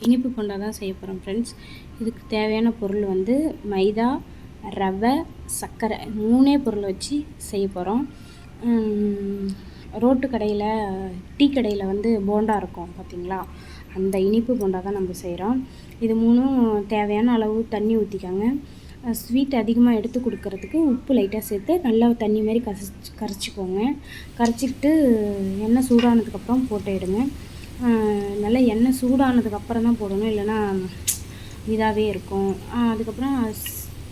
இனிப்பு போண்டா தான் செய்ய போகிறோம் ஃப்ரெண்ட்ஸ் இதுக்கு தேவையான பொருள் வந்து மைதா ரவை சர்க்கரை மூணே பொருள் வச்சு செய்ய போகிறோம் ரோட்டு கடையில் டீ கடையில் வந்து போண்டா இருக்கும் பார்த்திங்களா அந்த இனிப்பு போண்டா தான் நம்ம செய்கிறோம் இது மூணும் தேவையான அளவு தண்ணி ஊற்றிக்காங்க ஸ்வீட் அதிகமாக எடுத்து கொடுக்கறதுக்கு உப்பு லைட்டாக சேர்த்து நல்லா தண்ணி மாதிரி கரைச்சி கரைச்சிக்கோங்க. கரைச்சிக்கிட்டு எண்ணெய் சூடானதுக்கப்புறம் போட்டு எடுங்க. நல்லா எண்ணெய் சூடானதுக்கப்புறம் தான் போடணும். இல்லைன்னா இதாகவே இருக்கும். அதுக்கப்புறம்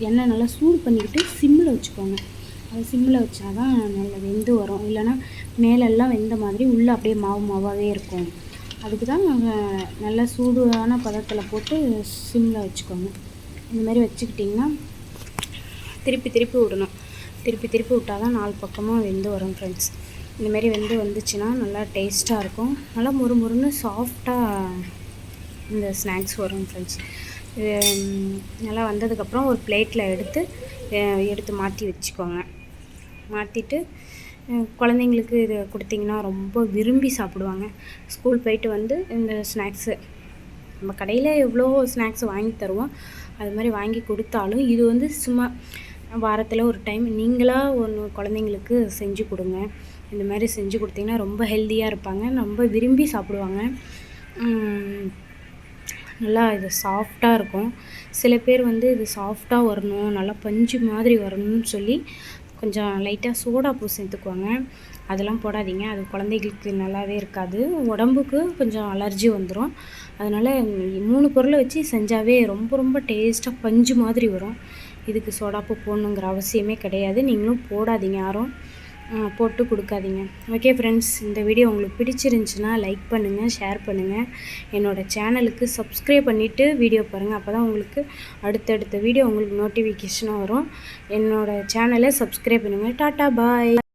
எண்ணெய் நல்லா சூடு பண்ணிக்கிட்டு சிம்மில் வச்சுக்கோங்க. அது சிம்மில் வச்சா தான் நல்லா வெந்து வரும். இல்லைன்னா மேலெல்லாம் வெந்த மாதிரி உள்ளே அப்படியே மாவு மாவாகவே இருக்கும். அதுக்கு தான் நாங்கள் நல்லா சூடான பதத்தில் போட்டு சிம்மில் வச்சுக்கோங்க. இந்த மாதிரி வச்சுக்கிட்டிங்கன்னா திருப்பி திருப்பி விடணும் திருப்பி திருப்பி விட்டால் தான் நாலு பக்கமாக வெந்து வரும் ஃப்ரெண்ட்ஸ் இந்தமாரி வெந்து வந்துச்சுன்னா நல்லா டேஸ்ட்டாக இருக்கும். நல்லா முறு முறுன்னு சாஃப்டாக இந்த ஸ்நாக்ஸ் வரும் ஃப்ரெண்ட்ஸ் இது நல்லா வந்ததுக்கப்புறம் ஒரு பிளேட்டில் எடுத்து எடுத்து மாற்றி வச்சுக்கோங்க. மாற்றிட்டு குழந்தைங்களுக்கு இது கொடுத்திங்கன்னா ரொம்ப விரும்பி சாப்பிடுவாங்க. ஸ்கூல் போயிட்டு வந்து இந்த ஸ்நாக்ஸு நம்ம கடையில் எவ்வளோ ஸ்நாக்ஸ் வாங்கி தருவோம் அது மாதிரி வாங்கி கொடுத்தாலும் இது வந்து சும்மா வாரத்தில் ஒரு டைம் நீங்களாக ஒன்று குழந்தைங்களுக்கு செஞ்சு கொடுங்க. இந்த மாதிரி செஞ்சு கொடுத்தீங்கன்னா ரொம்ப ஹெல்த்தியாக இருப்பாங்க. ரொம்ப விரும்பி சாப்பிடுவாங்க. நல்லா இது சாஃப்டாக இருக்கும். சில பேர் வந்து இது சாஃப்டாக வரணும் நல்லா பஞ்சு மாதிரி வரணும்னு சொல்லி கொஞ்சம் லைட்டாக சோடா பூ சேர்த்துக்குவாங்க. அதெல்லாம் போடாதீங்க. அது குழந்தைகளுக்கு நல்லாவே இருக்காது. உடம்புக்கு கொஞ்சம் அலர்ஜி வந்துடும் அதனால் மூணு பொருளை வச்சு செஞ்சாவே ரொம்ப ரொம்ப டேஸ்ட்டாக பஞ்சு மாதிரி வரும். இதுக்கு சோடாப்பு போடணுங்கிற அவசியமே கிடையாது. நீங்களும் போடாதீங்க யாரும். போட்டு கொடுக்காதீங்க. ஓகே ஃப்ரெண்ட்ஸ் இந்த வீடியோ உங்களுக்கு பிடிச்சிருந்துச்சின்னா லைக் பண்ணுங்கள் ஷேர் பண்ணுங்கள் என்னோடய சேனலுக்கு சப்ஸ்கிரைப் பண்ணிவிட்டு வீடியோ பாருங்கள் அப்போ தான் உங்களுக்கு அடுத்தடுத்த வீடியோ உங்களுக்கு நோட்டிஃபிகேஷனாக வரும். என்னோடய சேனலை சப்ஸ்கிரைப் பண்ணுங்கள் டாட்டா பாய்